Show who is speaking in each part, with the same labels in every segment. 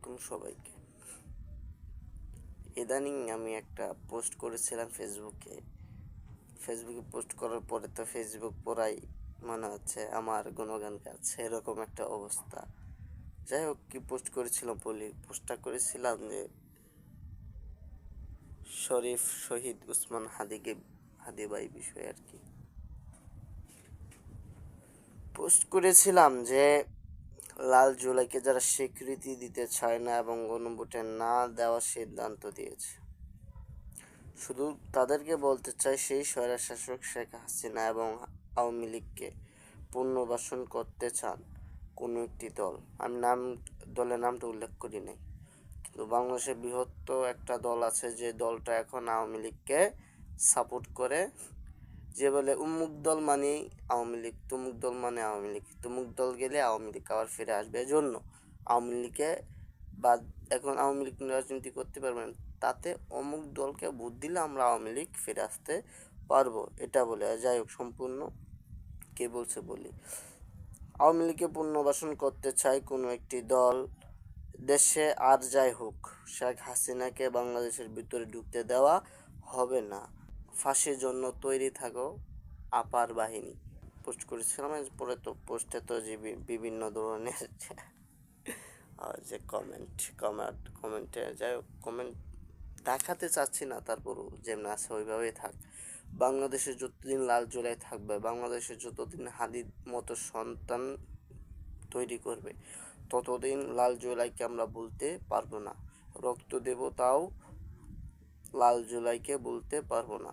Speaker 1: আলাইকুম সবাইকে। ইদানিং আমি একটা পোস্ট করেছিলাম ফেসবুকে। ফেসবুকে পোস্ট করার পরে তো ফেসবুক পড়াই মনে হচ্ছে আমার গুণগান গাচ্ছে, এরকম একটা অবস্থা। যাই হোক, কি পোস্ট করেছিলাম বলি? পোস্টটা করেছিলাম যে শরীফ শহীদ উসমান হাদিকে, হাদিবাই বিষয়ে আর কি। পোস্ট করেছিলাম যে লাল জুলাইকে যারা স্বীকৃতি দিতে চায় না এবং গণভোটে না দেওয়ার সিদ্ধান্ত দিয়েছে। শুধু তাদেরকে বলতে চাই, সেই স্বৈরার শাসক শেখ হাসিনা এবং আওয়ামী লীগকে পুনর্বাসন করতে চান কোনো একটি দল। আমি নাম, দলের নামটা উল্লেখ করি নাই, কিন্তু বাংলাদেশের বৃহত্তর একটা দল আছে যে দলটা এখন আওয়ামী লীগকে সাপোর্ট করে যে বলে, উমুক দল মানে আওয়ামী লীগ, তুমুক দল মানে আওয়ামী লীগ, তুমুক দল গেলে আওয়ামী লীগ আবার ফিরে আসবে। এজন্য আওয়ামী লীগে বা এখন আওয়ামী লীগ রাজনীতি করতে পারবেন তাতে অমুক দলকে ভোট দিলে আমরা আওয়ামী লীগ ফিরে আসতে পারব, এটা বলে। যাই হোক, সম্পূর্ণ কে বলছে বলি। আওয়ামী লীগকে পুনর্বাসন করতে চায় কোনো একটি দল, দেশে আর যাই হোক, শেখ হাসিনাকে বাংলাদেশের ভিতরে ঢুকতে দেওয়া হবে না। ফাঁসির জন্য তৈরি থাকো আপার বাহিনী। পোস্ট করেছিলাম পরে তো পোস্টে তো যে বিভিন্ন ধরনের যে কমেন্ট কমেন্ট কমেন্টে যাই কমেন্ট দেখাতে চাচ্ছি না, তারপরও যেমন আছে ওইভাবেই থাক। বাংলাদেশে যতদিন লাল জোলাই থাকবে, বাংলাদেশে যতদিন হাদির মতো সন্তান তৈরি করবে, ততদিন লাল জোলাইকে আমরা বলতে পারব না। রক্ত দেব তাও লাল জোলাইকে বলতে পারব না।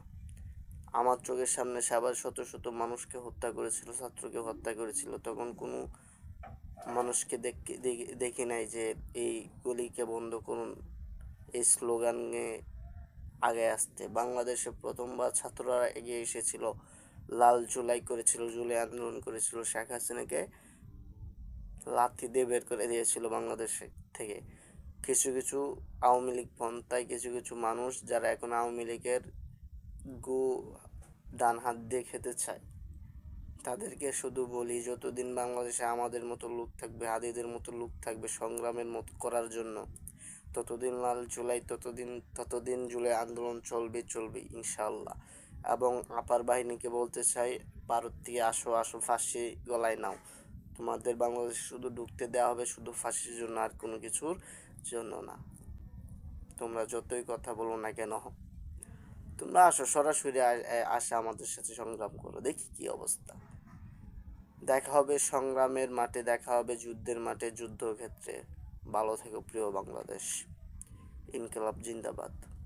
Speaker 1: আমার চোখের সামনে সাবার শত শত মানুষকে হত্যা করেছিল, ছাত্রকে হত্যা করেছিল, তখন কোনো মানুষকে দেখে নাই যে এই গলিকে বন্ধ করুন। এই স্লোগানে আগে আসতে। বাংলাদেশে প্রথমবার ছাত্ররা এগিয়ে এসেছিল, লাল জুলাই করেছিল জুলাই আন্দোলন করেছিল। শেখ হাসিনাকে লাথি দিয়ে বের করে দিয়েছিল বাংলাদেশ থেকে। কিছু কিছু আওয়ামী লীগ পন্থায় কিছু কিছু মানুষ যারা এখন আওয়ামী লীগের গু ডান হাত দিয়ে খেতে চায়। তাদেরকে শুধু বলি, যতদিন বাংলাদেশে আমাদের মতো লোক থাকবে, হাদিদের মতো লোক থাকবে সংগ্রামের মতো করার জন্য, ততদিন লাল জুলাই, ততদিন ততদিন জুলাই আন্দোলন চলবে চলবে ইনশাল্লাহ এবং আপার বাহিনীকে বলতে চাই, ভারত থেকে আসো আসো, ফাঁসি গলায় নাও। তোমাদের বাংলাদেশে শুধু ঢুকতে দেওয়া হবে, শুধু ফাঁসির জন্য আর কোনো কিছুর জন্য না। তোমরা যতই কথা বলো না কেন তোমরা আসো, সরাসরি আসে আমাদের সাথে সংগ্রাম করো, দেখি কি অবস্থা। দেখা হবে সংগ্রামের মাঠে, দেখা হবে যুদ্ধের মাঠে, যুদ্ধক্ষেত্রে। ভালো থেকো প্রিয় বাংলাদেশ। ইনকলাব জিন্দাবাদ।